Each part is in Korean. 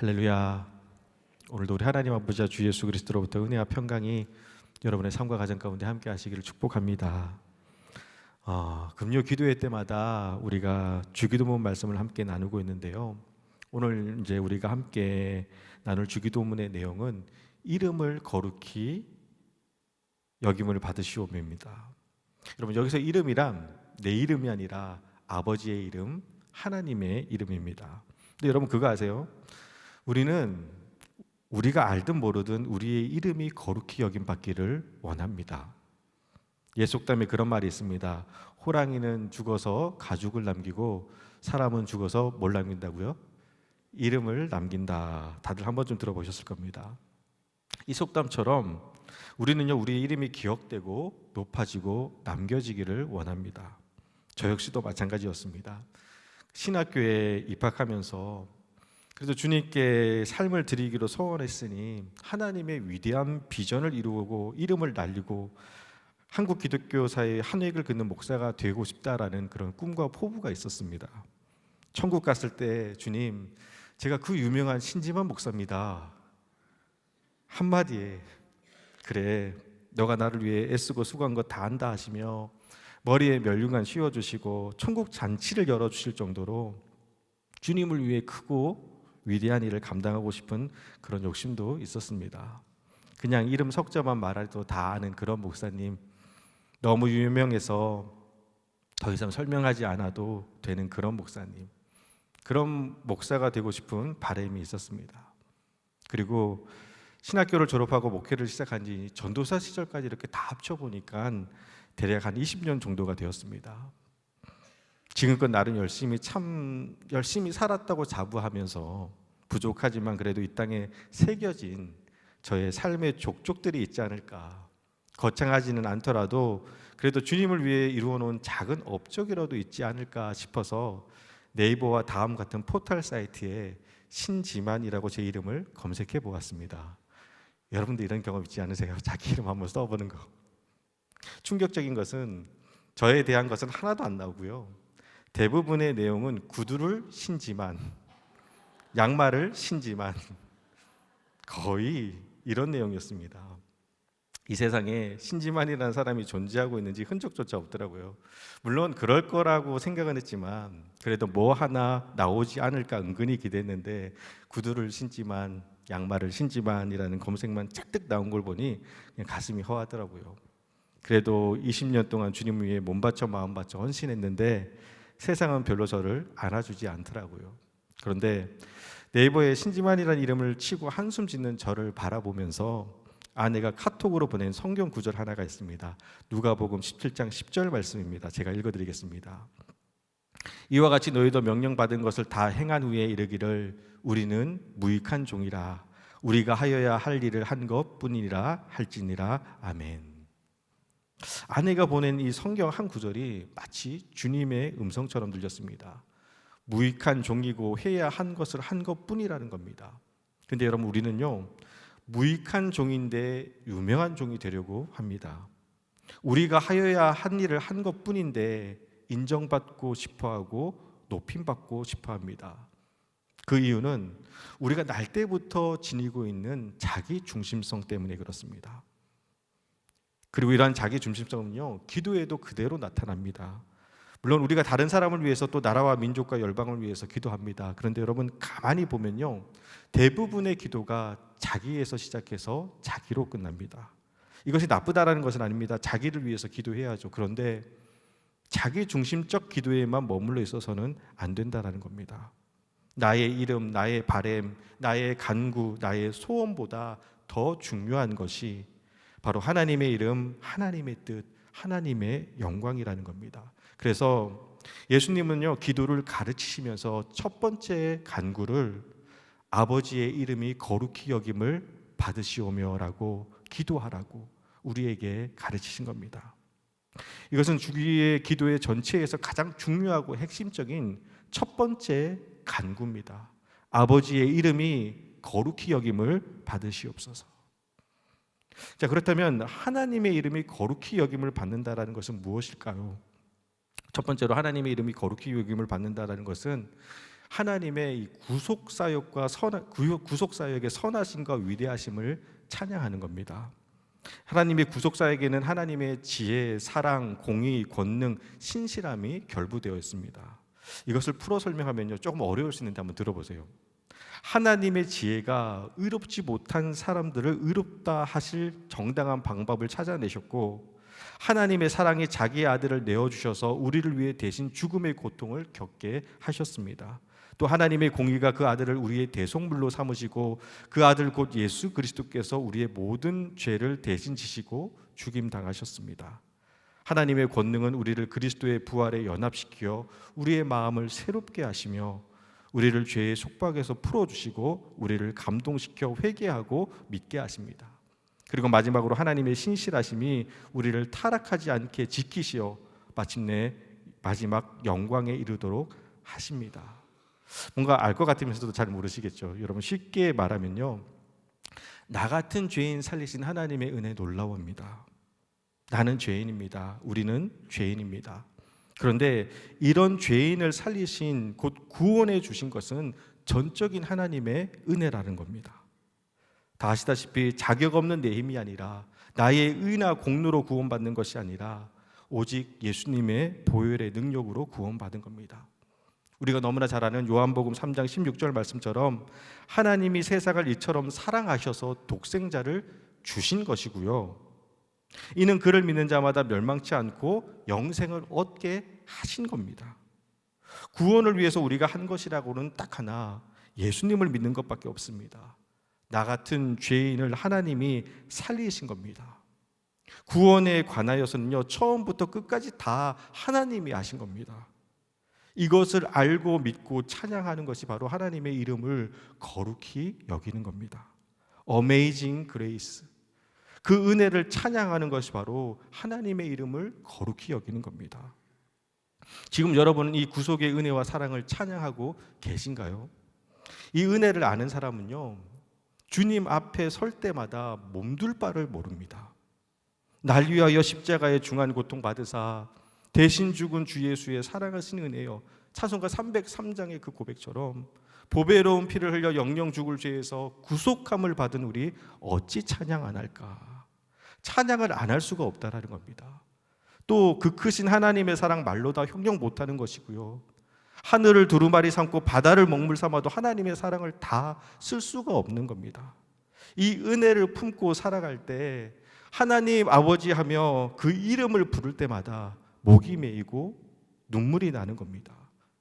할렐루야. 오늘도 우리 하나님 아버지와 주 예수 그리스도로부터 은혜와 평강이 여러분의 삶과 가정 가운데 함께 하시기를 축복합니다. 어, 금요 기도회 때마다 우리가 주기도문 말씀을 함께 나누고 있는데요. 오늘 이제 우리가 함께 나눌 주기도문의 내용은 이름을 거룩히 여김을 받으시오며입니다. 여러분 여기서 이름이란 내 이름이 아니라 아버지의 이름, 하나님의 이름입니다. 근데 여러분 그거 아세요? 우리는 우리가 알든 모르든 우리의 이름이 거룩히 여김 받기를 원합니다. 예속담에 그런 말이 있습니다. 호랑이는 죽어서 가죽을 남기고 사람은 죽어서 뭘 남긴다고요? 이름을 남긴다. 다들 한 번쯤 들어보셨을 겁니다. 이 속담처럼 우리는요 우리의 이름이 기억되고 높아지고 남겨지기를 원합니다. 저 역시도 마찬가지였습니다. 신학교에 입학하면서 그래서 주님께 삶을 드리기로 소원했으니 하나님의 위대한 비전을 이루고 이름을 날리고 한국 기독교 사회의 한 획을 긋는 목사가 되고 싶다라는 그런 꿈과 포부가 있었습니다. 천국 갔을 때 주님, 제가 그 유명한 신지만 목사입니다. 한마디에 그래, 너가 나를 위해 애쓰고 수고한 거 다 안다 하시며 머리에 멸류관 씌워 주시고 천국 잔치를 열어 주실 정도로 주님을 위해 크고 위대한 일을 감당하고 싶은 그런 욕심도 있었습니다. 그냥 이름 석자만 말해도 다 아는 그런 목사님 너무 유명해서 더 이상 설명하지 않아도 되는 그런 목사님 그런 목사가 되고 싶은 바람이 있었습니다. 그리고 신학교를 졸업하고 목회를 시작한 지 전도사 시절까지 이렇게 다 합쳐 보니까 대략 한 20년 정도가 되었습니다. 지금껏 나름 열심히 참 열심히 살았다고 자부하면서 부족하지만 그래도 이 땅에 새겨진 저의 삶의 족족들이 있지 않을까. 거창하지는 않더라도 그래도 주님을 위해 이루어 놓은 작은 업적이라도 있지 않을까 싶어서 네이버와 다음 같은 포털 사이트에 신지만이라고 제 이름을 검색해 보았습니다. 여러분도 이런 경험 있지 않으세요? 자기 이름 한번 써보는 거. 충격적인 것은 저에 대한 것은 하나도 안 나오고요. 대부분의 내용은 구두를 신지만, 양말을 신지만 거의 이런 내용이었습니다. 이 세상에 신지만이라는 사람이 존재하고 있는지 흔적조차 없더라고요. 물론 그럴 거라고 생각은 했지만 그래도 뭐 하나 나오지 않을까 은근히 기대했는데 구두를 신지만 양말을 신지만이라는 검색만 짝뜩 나온 걸 보니 가슴이 허하더라고요. 그래도 20년 동안 주님 위해 몸 바쳐 마음 바쳐 헌신했는데 세상은 별로 저를 안아주지 않더라고요. 그런데 네이버에 신지만이라는 이름을 치고 한숨 짓는 저를 바라보면서 아내가 카톡으로 보낸 성경 구절 하나가 있습니다. 누가복음 17장 10절 말씀입니다. 제가 읽어 드리겠습니다. 이와 같이 너희도 명령받은 것을 다 행한 후에 이르기를 우리는 무익한 종이라 우리가 하여야 할 일을 한 것뿐이라 할지니라 아멘. 아내가 보낸 이 성경 한 구절이 마치 주님의 음성처럼 들렸습니다. 무익한 종이고 해야 한 것을 한 것뿐이라는 겁니다. 근데 여러분 우리는요. 무익한 종인데 유명한 종이 되려고 합니다. 우리가 하여야 한 일을 한 것뿐인데 인정받고 싶어 하고 높임 받고 싶어 합니다. 그 이유는 우리가 날 때부터 지니고 있는 자기 중심성 때문에 그렇습니다. 그리고 이러한 자기 중심성은요, 기도에도 그대로 나타납니다. 물론 우리가 다른 사람을 위해서 또 나라와 민족과 열방을 위해서 기도합니다. 그런데 여러분 가만히 보면요. 대부분의 기도가 자기에서 시작해서 자기로 끝납니다. 이것이 나쁘다라는 것은 아닙니다. 자기를 위해서 기도해야죠. 그런데 자기 중심적 기도에만 머물러 있어서는 안 된다라는 겁니다. 나의 이름, 나의 바램, 나의 간구, 나의 소원보다 더 중요한 것이 바로 하나님의 이름, 하나님의 뜻, 하나님의 영광이라는 겁니다. 그래서 예수님은요, 기도를 가르치시면서 첫 번째 간구를 아버지의 이름이 거룩히 여김을 받으시오며라고 기도하라고 우리에게 가르치신 겁니다. 이것은 주기의 기도의 전체에서 가장 중요하고 핵심적인 첫 번째 간구입니다. 아버지의 이름이 거룩히 여김을 받으시옵소서. 자, 그렇다면 하나님의 이름이 거룩히 여김을 받는다라는 것은 무엇일까요? 첫 번째로 하나님의 이름이 거룩히 여김을 받는다라는 것은 하나님의 이 구속 사역과 선 구속 사역의 선하심과 위대하심을 찬양하는 겁니다. 하나님의 구속 사역에는 하나님의 지혜, 사랑, 공의, 권능, 신실함이 결부되어 있습니다. 이것을 풀어 설명하면요 조금 어려울 수 있는데 한번 들어보세요. 하나님의 지혜가 의롭지 못한 사람들을 의롭다 하실 정당한 방법을 찾아내셨고 하나님의 사랑이 자기의 아들을 내어 주셔서 우리를 위해 대신 죽음의 고통을 겪게 하셨습니다. 또 하나님의 공의가 그 아들을 우리의 대속물로 삼으시고 그 아들 곧 예수 그리스도께서 우리의 모든 죄를 대신 지시고 죽임 당하셨습니다. 하나님의 권능은 우리를 그리스도의 부활에 연합시켜 우리의 마음을 새롭게 하시며 우리를 죄의 속박에서 풀어 주시고 우리를 감동시켜 회개하고 믿게 하십니다. 그리고 마지막으로 하나님의 신실하심이 우리를 타락하지 않게 지키시어 마침내 마지막 영광에 이르도록 하십니다. 뭔가 알 것 같으면서도 잘 모르시겠죠. 여러분 쉽게 말하면요. 나 같은 죄인 살리신 하나님의 은혜 놀라워입니다. 나는 죄인입니다. 우리는 죄인입니다. 그런데 이런 죄인을 살리신 곧 구원해 주신 것은 전적인 하나님의 은혜라는 겁니다. 다 아시다시피 자격 없는 내 힘이 아니라 나의 의나 공로로 구원받는 것이 아니라 오직 예수님의 보혈의 능력으로 구원받은 겁니다. 우리가 너무나 잘 아는 요한복음 3장 16절 말씀처럼 하나님이 세상을 이처럼 사랑하셔서 독생자를 주신 것이고요. 이는 그를 믿는 자마다 멸망치 않고 영생을 얻게 하신 겁니다. 구원을 위해서 우리가 한 것이라고는 딱 하나 예수님을 믿는 것밖에 없습니다. 나 같은 죄인을 하나님이 살리신 겁니다. 구원에 관하여서는요, 처음부터 끝까지 다 하나님이 하신 겁니다. 이것을 알고 믿고 찬양하는 것이 바로 하나님의 이름을 거룩히 여기는 겁니다. Amazing Grace. 그 은혜를 찬양하는 것이 바로 하나님의 이름을 거룩히 여기는 겁니다. 지금 여러분은 이 구속의 은혜와 사랑을 찬양하고 계신가요? 이 은혜를 아는 사람은요, 주님 앞에 설 때마다 몸둘 바를 모릅니다. 날 위하여 십자가의 중한 고통 받으사 대신 죽은 주 예수의 사랑하신 은혜요. 찬송가 303장의 그 고백처럼 보배로운 피를 흘려 영영 죽을 죄에서 구속함을 받은 우리 어찌 찬양 안 할까? 찬양을 안 할 수가 없다라는 겁니다. 또 그 크신 하나님의 사랑 말로 다 형용 못하는 것이고요. 하늘을 두루마리 삼고 바다를 먹물 삼아도 하나님의 사랑을 다 쓸 수가 없는 겁니다. 이 은혜를 품고 살아갈 때 하나님 아버지 하며 그 이름을 부를 때마다 목이 메이고 눈물이 나는 겁니다.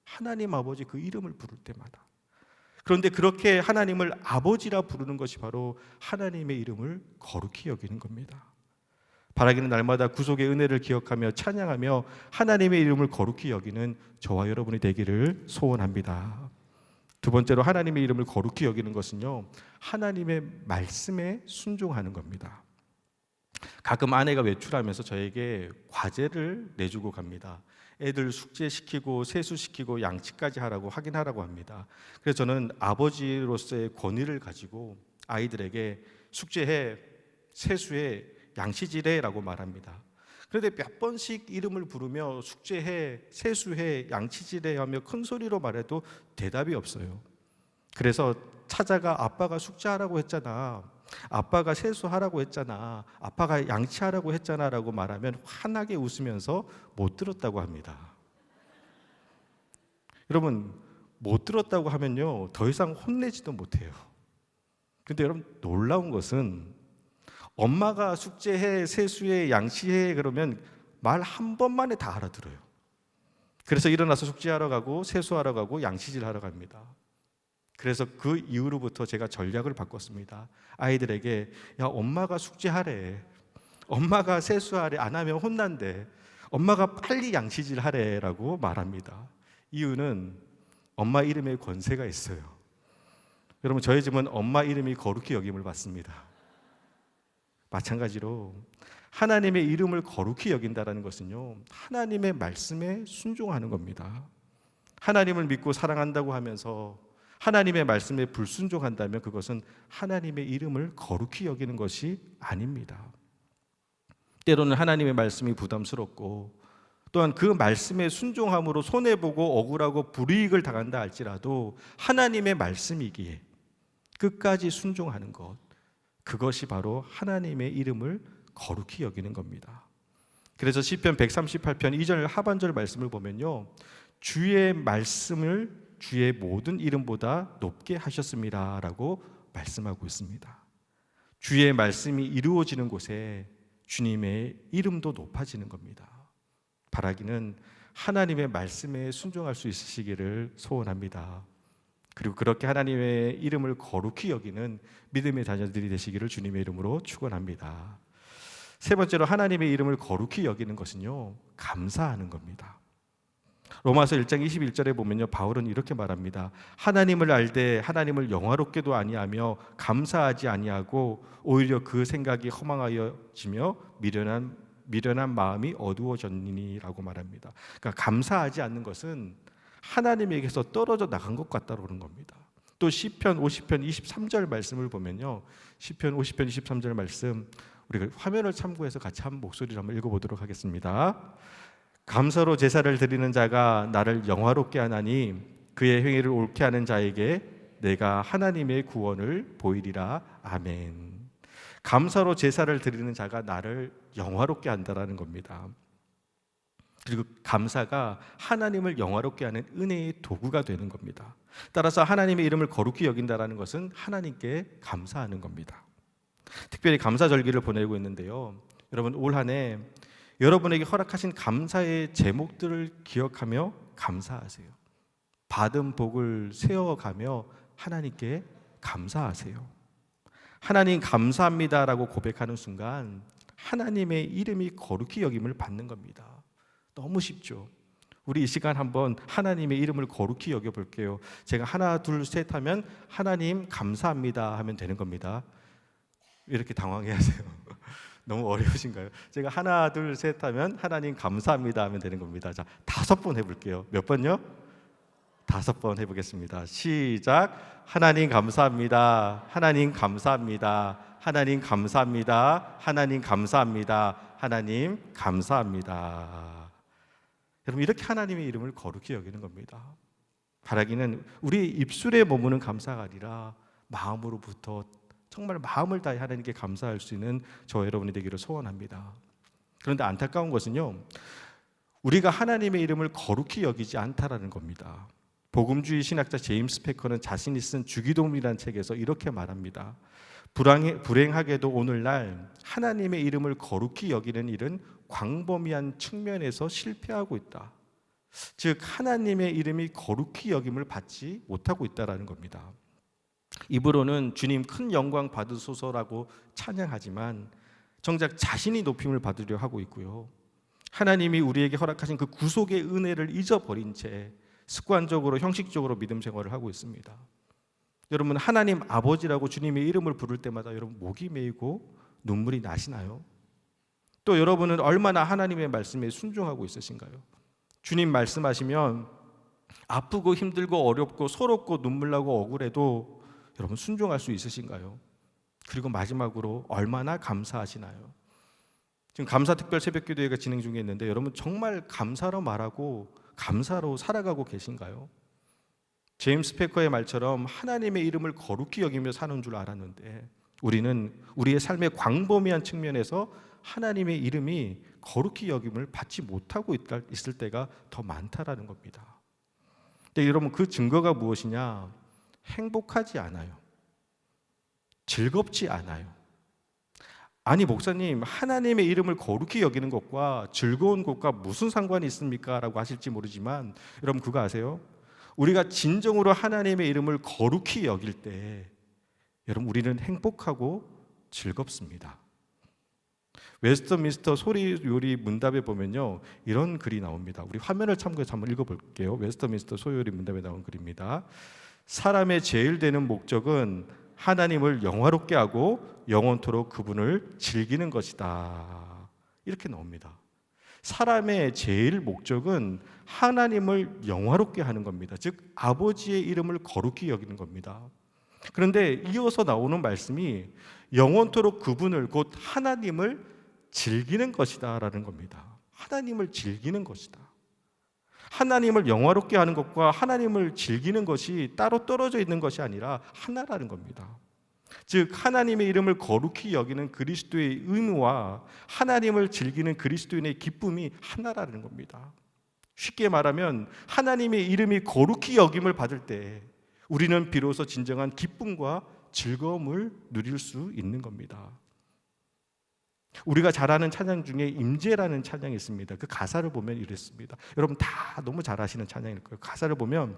하나님 아버지 그 이름을 부를 때마다. 그런데 그렇게 하나님을 아버지라 부르는 것이 바로 하나님의 이름을 거룩히 여기는 겁니다. 바라기는 날마다 구속의 은혜를 기억하며 찬양하며 하나님의 이름을 거룩히 여기는 저와 여러분이 되기를 소원합니다. 두 번째로 하나님의 이름을 거룩히 여기는 것은요. 하나님의 말씀에 순종하는 겁니다. 가끔 아내가 외출하면서 저에게 과제를 내주고 갑니다. 애들 숙제시키고 세수시키고 양치까지 하라고 확인하라고 합니다. 그래서 저는 아버지로서의 권위를 가지고 아이들에게 숙제해, 세수해, 양치질해라고 말합니다. 그런데 몇 번씩 이름을 부르며 숙제해, 세수해, 양치질해 하며 큰 소리로 말해도 대답이 없어요. 그래서 찾아가 아빠가 숙제하라고 했잖아. 아빠가 세수하라고 했잖아. 아빠가 양치하라고 했잖아 라고 말하면 환하게 웃으면서 못 들었다고 합니다. 여러분 못 들었다고 하면요 더 이상 혼내지도 못해요. 근데 여러분 놀라운 것은 엄마가 숙제해, 세수해, 양치해 그러면 말 한 번만에 다 알아들어요. 그래서 일어나서 숙제하러 가고 세수하러 가고 양치질 하러 갑니다. 그래서 그 이후로부터 제가 전략을 바꿨습니다. 아이들에게 야 엄마가 숙제하래. 엄마가 세수하래. 안 하면 혼난대. 엄마가 빨리 양치질 하래라고 말합니다. 이유는 엄마 이름에 권세가 있어요. 여러분 저희 집은 엄마 이름이 거룩히 여김을 받습니다. 마찬가지로 하나님의 이름을 거룩히 여긴다라는 것은요. 하나님의 말씀에 순종하는 겁니다. 하나님을 믿고 사랑한다고 하면서 하나님의 말씀에 불순종한다면 그것은 하나님의 이름을 거룩히 여기는 것이 아닙니다. 때로는 하나님의 말씀이 부담스럽고 또한 그 말씀에 순종함으로 손해 보고 억울하고 불이익을 당한다 할지라도 하나님의 말씀이기에 끝까지 순종하는 것 그것이 바로 하나님의 이름을 거룩히 여기는 겁니다. 그래서 시편 138편 2절 하반절 말씀을 보면요. 주의 말씀을 주의 모든 이름보다 높게 하셨습니다라고 말씀하고 있습니다. 주의 말씀이 이루어지는 곳에 주님의 이름도 높아지는 겁니다. 바라기는 하나님의 말씀에 순종할 수 있으시기를 소원합니다. 그리고 그렇게 하나님의 이름을 거룩히 여기는 믿음의 자녀들이 되시기를 주님의 이름으로 축원합니다. 세 번째로 하나님의 이름을 거룩히 여기는 것은요. 감사하는 겁니다. 로마서 1장 21절에 보면요. 바울은 이렇게 말합니다. 하나님을 알되 하나님을 영화롭게도 아니하며 감사하지 아니하고 오히려 그 생각이 허망하여지며 미련한 미련한 마음이 어두워졌니라고 말합니다. 그러니까 감사하지 않는 것은 하나님에게서 떨어져 나간 것 같다는 겁니다. 또 시편 50편 23절 말씀을 보면요. 시편 50편 23절 말씀 우리가 화면을 참고해서 같이 한 목소리를 한번 읽어 보도록 하겠습니다. 감사로 제사를 드리는 자가 나를 영화롭게 하나니 그의 행위를 옳게 하는 자에게 내가 하나님의 구원을 보이리라 아멘. 감사로 제사를 드리는 자가 나를 영화롭게 한다라는 겁니다. 그리고 감사가 하나님을 영화롭게 하는 은혜의 도구가 되는 겁니다. 따라서 하나님의 이름을 거룩히 여긴다라는 것은 하나님께 감사하는 겁니다. 특별히 감사절기를 보내고 있는데요. 여러분 올 한 해 여러분에게 허락하신 감사의 제목들을 기억하며 감사하세요. 받은 복을 세워가며 하나님께 감사하세요. 하나님 감사합니다라고 고백하는 순간 하나님의 이름이 거룩히 여김을 받는 겁니다. 너무 쉽죠. 우리 이 시간 한번 하나님의 이름을 거룩히 여겨 볼게요. 제가 하나 둘 셋 하면 하나님 감사합니다 하면 되는 겁니다. 이렇게 당황해 하세요. 너무 어려우신가요? 제가 하나 둘 셋 하면 하나님 감사합니다 하면 되는 겁니다. 자, 다섯 번 해 볼게요. 몇 번요? 다섯 번 해보겠습니다. 시작. 하나님 감사합니다. 하나님 감사합니다. 하나님 감사합니다. 하나님 감사합니다. 하나님 감사합니다. 여러분 이렇게 하나님의 이름을 거룩히 여기는 겁니다. 바라기는 우리 입술에 머무는 감사가 아니라 마음으로부터 정말 마음을 다해 하나님께 감사할 수 있는 저 여러분이 되기를 소원합니다. 그런데 안타까운 것은요. 우리가 하나님의 이름을 거룩히 여기지 않다라는 겁니다. 복음주의 신학자 제임스 패커는 자신이 쓴 주기도문이라는 책에서 이렇게 말합니다. 불행하게도 오늘날 하나님의 이름을 거룩히 여기는 일은 광범위한 측면에서 실패하고 있다. 즉 하나님의 이름이 거룩히 여김을 받지 못하고 있다라는 겁니다. 입으로는 주님 큰 영광 받으소서라고 찬양하지만 정작 자신이 높임을 받으려 하고 있고요. 하나님이 우리에게 허락하신 그 구속의 은혜를 잊어버린 채 습관적으로 형식적으로 믿음 생활을 하고 있습니다. 여러분 하나님 아버지라고 주님의 이름을 부를 때마다 여러분 목이 메이고 눈물이 나시나요? 또 여러분은 얼마나 하나님의 말씀에 순종하고 있으신가요? 주님 말씀하시면 아프고 힘들고 어렵고 서럽고 눈물 나고 억울해도 여러분 순종할 수 있으신가요? 그리고 마지막으로 얼마나 감사하시나요? 지금 감사 특별 새벽 기도회가 진행 중에 있는데 여러분 정말 감사로 말하고 감사로 살아가고 계신가요? 제임스 페커의 말처럼 하나님의 이름을 거룩히 여기며 사는 줄 알았는데 우리는 우리의 삶의 광범위한 측면에서 하나님의 이름이 거룩히 여김을 받지 못하고 있을 때가 더 많다라는 겁니다. 근데 여러분 그 증거가 무엇이냐? 행복하지 않아요. 즐겁지 않아요. 아니 목사님 하나님의 이름을 거룩히 여기는 것과 즐거운 것과 무슨 상관이 있습니까? 라고 하실지 모르지만 여러분 그거 아세요? 우리가 진정으로 하나님의 이름을 거룩히 여길 때 여러분 우리는 행복하고 즐겁습니다. 웨스터민스터 소리 요리 문답에 보면요 이런 글이 나옵니다. 우리 화면을 참고해서 한번 읽어볼게요. 웨스터민스터 소요리 문답에 나온 글입니다. 사람의 제일 되는 목적은 하나님을 영화롭게 하고 영원토록 그분을 즐기는 것이다. 이렇게 나옵니다. 사람의 제일 목적은 하나님을 영화롭게 하는 겁니다. 즉 아버지의 이름을 거룩히 여기는 겁니다. 그런데 이어서 나오는 말씀이 영원토록 그분을 곧 하나님을 즐기는 것이다라는 겁니다. 하나님을 즐기는 것이다. 하나님을 영화롭게 하는 것과 하나님을 즐기는 것이 따로 떨어져 있는 것이 아니라 하나라는 겁니다. 즉 하나님의 이름을 거룩히 여기는 그리스도의 의무와 하나님을 즐기는 그리스도인의 기쁨이 하나라는 겁니다. 쉽게 말하면 하나님의 이름이 거룩히 여김을 받을 때 우리는 비로소 진정한 기쁨과 즐거움을 누릴 수 있는 겁니다. 우리가 잘 아는 찬양 중에 임재라는 찬양이 있습니다. 그 가사를 보면 이랬습니다. 여러분 다 너무 잘 아시는 찬양일 거예요. 가사를 보면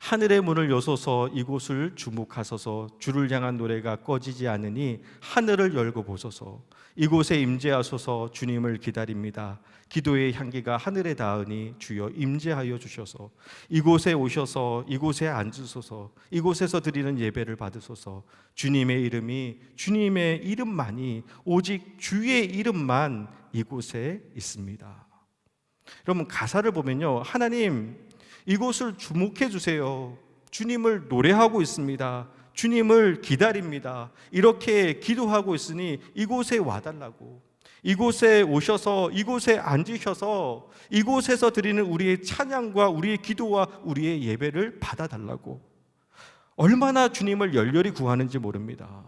하늘의 문을 여소서 이곳을 주목하소서 주를 향한 노래가 꺼지지 않으니 하늘을 열고 보소서 이곳에 임재하소서 주님을 기다립니다. 기도의 향기가 하늘에 닿으니 주여 임재하여 주셔서 이곳에 오셔서 이곳에 앉으소서 이곳에서 드리는 예배를 받으소서 주님의 이름이 주님의 이름만이 오직 주의 이름만 이곳에 있습니다. 여러분 가사를 보면요 하나님 이곳을 주목해 주세요. 주님을 노래하고 있습니다. 주님을 기다립니다. 이렇게 기도하고 있으니 이곳에 와달라고. 이곳에 오셔서 이곳에 앉으셔서 이곳에서 드리는 우리의 찬양과 우리의 기도와 우리의 예배를 받아달라고. 얼마나 주님을 열렬히 구하는지 모릅니다.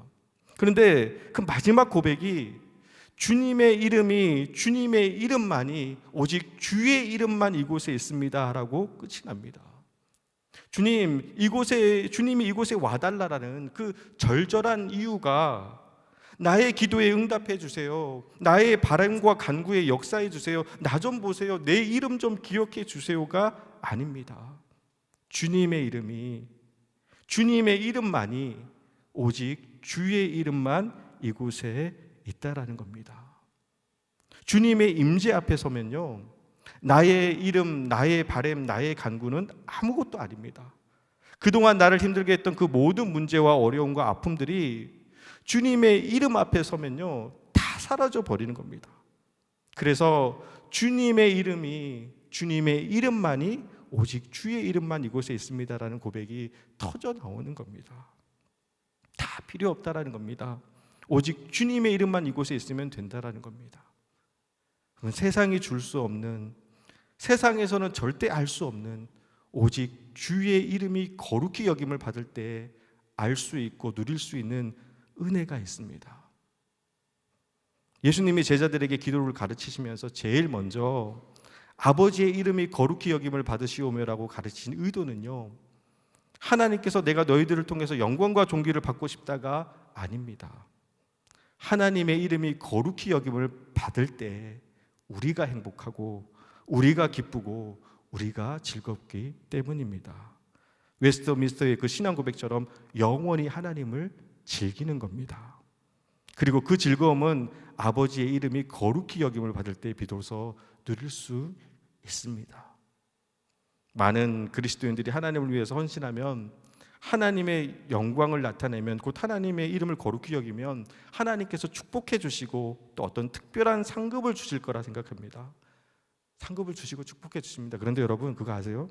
그런데 그 마지막 고백이 주님의 이름이 주님의 이름만이 오직 주의 이름만 이곳에 있습니다라고 끝이 납니다. 주님 이곳에 주님이 이곳에 와달라라는 그 절절한 이유가 나의 기도에 응답해 주세요. 나의 바람과 간구에 역사해 주세요. 나 좀 보세요. 내 이름 좀 기억해 주세요가 아닙니다. 주님의 이름이 주님의 이름만이 오직 주의 이름만 이곳에 있다라는 겁니다. 주님의 임재 앞에 서면요. 나의 이름, 나의 바램, 나의 간구는 아무것도 아닙니다. 그동안 나를 힘들게 했던 그 모든 문제와 어려움과 아픔들이 주님의 이름 앞에 서면요. 다 사라져 버리는 겁니다. 그래서 주님의 이름이 주님의 이름만이 오직 주의 이름만 이곳에 있습니다라는 고백이 터져 나오는 겁니다. 다 필요 없다라는 겁니다. 오직 주님의 이름만 이곳에 있으면 된다라는 겁니다. 세상이 줄 수 없는 세상에서는 절대 알 수 없는 오직 주의 이름이 거룩히 여김을 받을 때 알 수 있고 누릴 수 있는 은혜가 있습니다. 예수님이 제자들에게 기도를 가르치시면서 제일 먼저 아버지의 이름이 거룩히 여김을 받으시오며라고 가르친 의도는요. 하나님께서 내가 너희들을 통해서 영광과 존귀를 받고 싶다가 아닙니다. 하나님의 이름이 거룩히 여김을 받을 때 우리가 행복하고 우리가 기쁘고 우리가 즐겁기 때문입니다. 웨스터민스터의 그 신앙 고백처럼 영원히 하나님을 즐기는 겁니다. 그리고 그 즐거움은 아버지의 이름이 거룩히 여김을 받을 때 비로소 누릴 수 있습니다. 많은 그리스도인들이 하나님을 위해서 헌신하면 하나님의 영광을 나타내면 곧 하나님의 이름을 거룩히 여기면 하나님께서 축복해 주시고 또 어떤 특별한 상급을 주실 거라 생각합니다. 상급을 주시고 축복해 주십니다. 그런데 여러분 그거 아세요?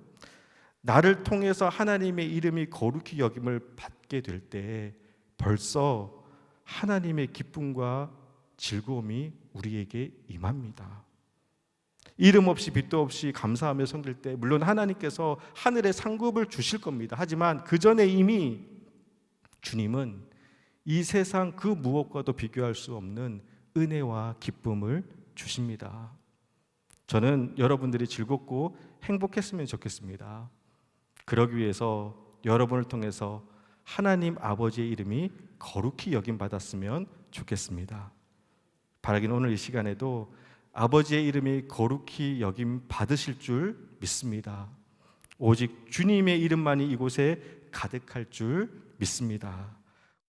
나를 통해서 하나님의 이름이 거룩히 여김을 받게 될 때 벌써 하나님의 기쁨과 즐거움이 우리에게 임합니다. 이름 없이 빛도 없이 감사하며 섬길 때 물론 하나님께서 하늘의 상급을 주실 겁니다. 하지만 그 전에 이미 주님은 이 세상 그 무엇과도 비교할 수 없는 은혜와 기쁨을 주십니다. 저는 여러분들이 즐겁고 행복했으면 좋겠습니다. 그러기 위해서 여러분을 통해서 하나님 아버지의 이름이 거룩히 여김 받았으면 좋겠습니다. 바라긴 오늘 이 시간에도 아버지의 이름이 거룩히 여김 받으실 줄 믿습니다. 오직 주님의 이름만이 이곳에 가득할 줄 믿습니다.